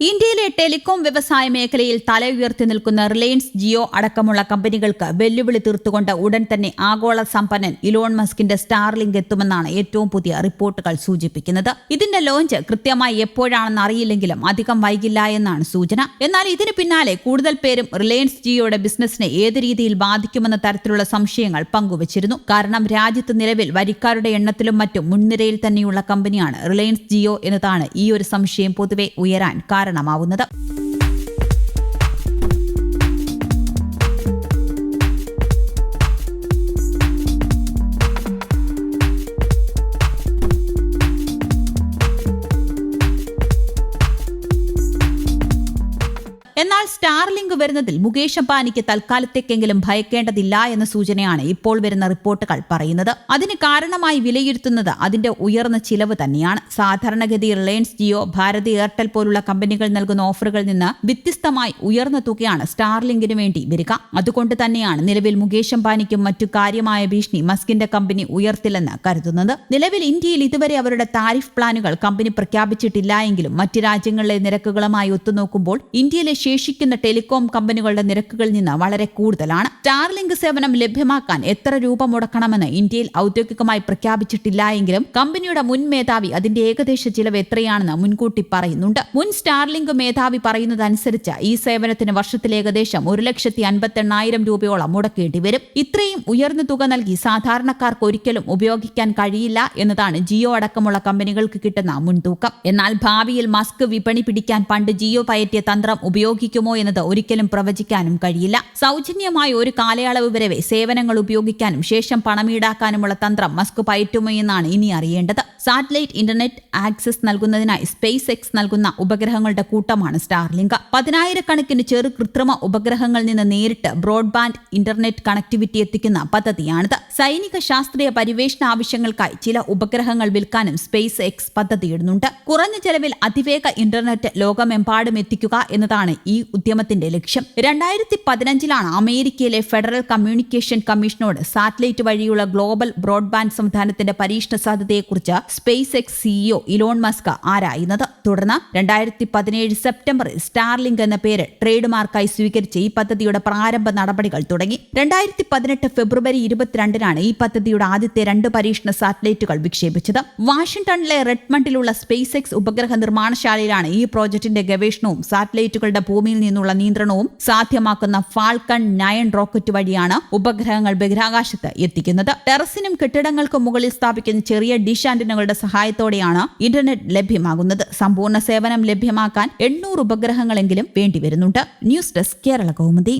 ഇന്ത്യയിലെ ടെലികോം വ്യവസായ മേഖലയിൽ തല ഉയർത്തി നിൽക്കുന്ന റിലയൻസ് ജിയോ അടക്കമുള്ള കമ്പനികൾക്ക് വെല്ലുവിളി തീർത്തുകൊണ്ട് ഉടൻ തന്നെ ആഗോള സമ്പന്നൻ ഇലോൺ മസ്കിന്റെ സ്റ്റാർലിങ്ക് എത്തുമെന്നാണ് ഏറ്റവും പുതിയ റിപ്പോർട്ടുകൾ സൂചിപ്പിക്കുന്നത്. ഇതിന്റെ ലോഞ്ച് കൃത്യമായി എപ്പോഴാണെന്ന് അറിയില്ലെങ്കിലും അധികം വൈകില്ല എന്നാണ് സൂചന. എന്നാൽ ഇതിന് പിന്നാലെ കൂടുതൽ പേരും റിലയൻസ് ജിയോയുടെ ബിസിനസിനെ ഏത് രീതിയിൽ ബാധിക്കുമെന്ന തരത്തിലുള്ള സംശയങ്ങൾ പങ്കുവച്ചിരുന്നു. കാരണം രാജ്യത്ത് നിലവിൽ വരിക്കാരുടെ എണ്ണത്തിലും മറ്റും മുൻനിരയിൽ തന്നെയുള്ള കമ്പനിയാണ് റിലയൻസ് ജിയോ എന്നതാണ് ഈ ഒരു സംശയം പൊതുവെ ഉയരാൻ കാരണമാവുന്നത്. ど എന്നാൽ സ്റ്റാർലിങ്ക് വരുന്നതിൽ മുകേഷ് അംബാനിക്ക് തൽക്കാലത്തേക്കെങ്കിലും ഭയക്കേണ്ടതില്ല എന്ന സൂചനയാണ് ഇപ്പോൾ വരുന്ന റിപ്പോർട്ടുകൾ പറയുന്നത്. അതിന് കാരണമായി വിലയിരുത്തുന്നത് അതിന്റെ ഉയർന്ന ചിലവ് തന്നെയാണ്. സാധാരണഗതി റിലയൻസ് ജിയോ ഭാരതി എയർടെൽ പോലുള്ള കമ്പനികൾ നൽകുന്ന ഓഫറുകളിൽ നിന്ന് വ്യത്യസ്തമായി ഉയർന്ന തുകയാണ് സ്റ്റാർലിങ്കിന് വേണ്ടി വരിക. അതുകൊണ്ട് തന്നെയാണ് നിലവിൽ മുകേഷ് അംബാനിക്കും മറ്റു കാര്യമായ ഭീഷണി മസ്കിന്റെ കമ്പനി ഉയർത്തില്ലെന്ന് കരുതുന്നത്. നിലവിൽ ഇന്ത്യയിൽ ഇതുവരെ അവരുടെ താരിഫ് പ്ലാനുകൾ കമ്പനി പ്രഖ്യാപിച്ചിട്ടില്ല എങ്കിലും മറ്റ് രാജ്യങ്ങളിലെ നിരക്കുകളുമായി ഒത്തുനോക്കുമ്പോൾ ഇന്ത്യയിലെ ശേഷിക്കുന്ന ടെലികോം കമ്പനികളുടെ നിരക്കുകളിൽ നിന്ന് വളരെ കൂടുതലാണ്. സ്റ്റാർലിങ്ക് സേവനം ലഭ്യമാക്കാൻ എത്ര രൂപ മുടക്കണമെന്ന് ഇന്ത്യയിൽ ഔദ്യോഗികമായി പ്രഖ്യാപിച്ചിട്ടില്ല എങ്കിലും കമ്പനിയുടെ മുൻ മേധാവി അതിന്റെ ഏകദേശ ചിലവ് എത്രയാണെന്ന് മുൻകൂട്ടി പറയുന്നുണ്ട്. മുൻ സ്റ്റാർലിങ്ക് മേധാവി പറയുന്നതനുസരിച്ച് ഈ സേവനത്തിന് വർഷത്തിൽ ഏകദേശം ഒരു ലക്ഷത്തി അൻപത്തെണ്ണായിരം രൂപയോളം മുടക്കേണ്ടി വരും. ഇത്രയും ഉയർന്ന തുക നൽകി സാധാരണക്കാർക്ക് ഒരിക്കലും ഉപയോഗിക്കാൻ കഴിയില്ല എന്നതാണ് ജിയോ അടക്കമുള്ള കമ്പനികൾക്ക് കിട്ടുന്ന മുൻതൂക്കം. എന്നാൽ ഭാവിയിൽ മസ്ക് വിപണി പിടിക്കാൻ പണ്ട് ജിയോ പയറ്റിയ തന്ത്രം ഉപയോഗിക്കുമോ എന്നത് ഒരിക്കലും പ്രവചിക്കാനും കഴിയില്ല. സൗജന്യമായ ഒരു കാലയളവ് വരെ സേവനങ്ങൾ ഉപയോഗിക്കാനും ശേഷം പണം ഈടാക്കാനുമുള്ള തന്ത്രം മസ്ക് പയറ്റുമോ എന്നാണ് ഇനി അറിയേണ്ടത്. സാറ്റലൈറ്റ് ഇന്റർനെറ്റ് ആക്സസ് നൽകുന്നതിനായി സ്പേസ് എക്സ് നൽകുന്ന ഉപഗ്രഹങ്ങളുടെ കൂട്ടമാണ് സ്റ്റാർലിങ്ക്. പതിനായിരക്കണക്കിന് ചെറു കൃത്രിമ ഉപഗ്രഹങ്ങളിൽ നിന്ന് നേരിട്ട് ബ്രോഡ്ബാൻഡ് ഇന്റർനെറ്റ് കണക്ടിവിറ്റി എത്തിക്കുന്ന പദ്ധതിയാണിത്. സൈനിക ശാസ്ത്രീയ പരിവേഷണ ആവശ്യങ്ങൾക്കായി ചില ഉപഗ്രഹങ്ങൾ വിൽക്കാനും സ്പേസ് എക്സ് പദ്ധതിയിടുന്നുണ്ട്. കുറഞ്ഞ ചെലവിൽ അതിവേഗ ഇന്റർനെറ്റ് ലോകമെമ്പാടും എത്തിക്കുക എന്നതാണ് ഈ ഉദ്യമത്തിന്റെ ലക്ഷ്യം. രണ്ടായിരത്തി പതിനഞ്ചിലാണ് അമേരിക്കയിലെ ഫെഡറൽ കമ്മ്യൂണിക്കേഷൻ കമ്മീഷനോട് സാറ്റലൈറ്റ് വഴിയുള്ള ഗ്ലോബൽ ബ്രോഡ്ബാൻഡ് സംവിധാനത്തിന്റെ പരീക്ഷണ സാധ്യതയെക്കുറിച്ച് SpaceX CEO Elon Musk ആരായുന്നത്. തുടർന്ന് രണ്ടായിരത്തി പതിനേഴ് സെപ്റ്റംബറിൽ സ്റ്റാർലിങ്ക് എന്ന പേര് ട്രേഡ് മാർക്കായി സ്വീകരിച്ച് ഈ പദ്ധതിയുടെ പ്രാരംഭ നടപടികൾ തുടങ്ങി. രണ്ടായിരത്തി പതിനെട്ട് ഫെബ്രുവരി ഇരുപത്തിരണ്ടിനാണ് ഈ പദ്ധതിയുടെ ആദ്യത്തെ രണ്ട് പരീക്ഷണ സാറ്റലൈറ്റുകൾ വിക്ഷേപിച്ചത്. വാഷിംഗ്ടണിലെ റെഡ്മണ്ടിലുള്ള സ്പേസ് എക്സ് ഉപഗ്രഹ നിർമ്മാണശാലയിലാണ് ഈ പ്രോജക്ടിന്റെ ഗവേഷണവും സാറ്റലൈറ്റുകളുടെ ഭൂമിയിൽ നിന്നുള്ള നിയന്ത്രണവും സാധ്യമാക്കുന്ന ഫാൾക്കൺ നയൻ റോക്കറ്റ് വഴിയാണ് ഉപഗ്രഹങ്ങൾ ബഹിരാകാശത്ത് എത്തിക്കുന്നത്. ടെറസിനും കെട്ടിടങ്ങൾക്കും മുകളിൽ സ്ഥാപിക്കുന്ന ചെറിയ ഡിഷ് ആന്റിനകളുടെ സഹായത്തോടെയാണ് ഇന്റർനെറ്റ് ലഭ്യമാകുന്നത്. സമ്പൂർണ സേവനം ലഭ്യമാക്കാൻ എണ്ണൂറ് ഉപഗ്രഹങ്ങളെങ്കിലും വേണ്ടിവരുന്നുണ്ട്. News desk Kerala Kaumudi.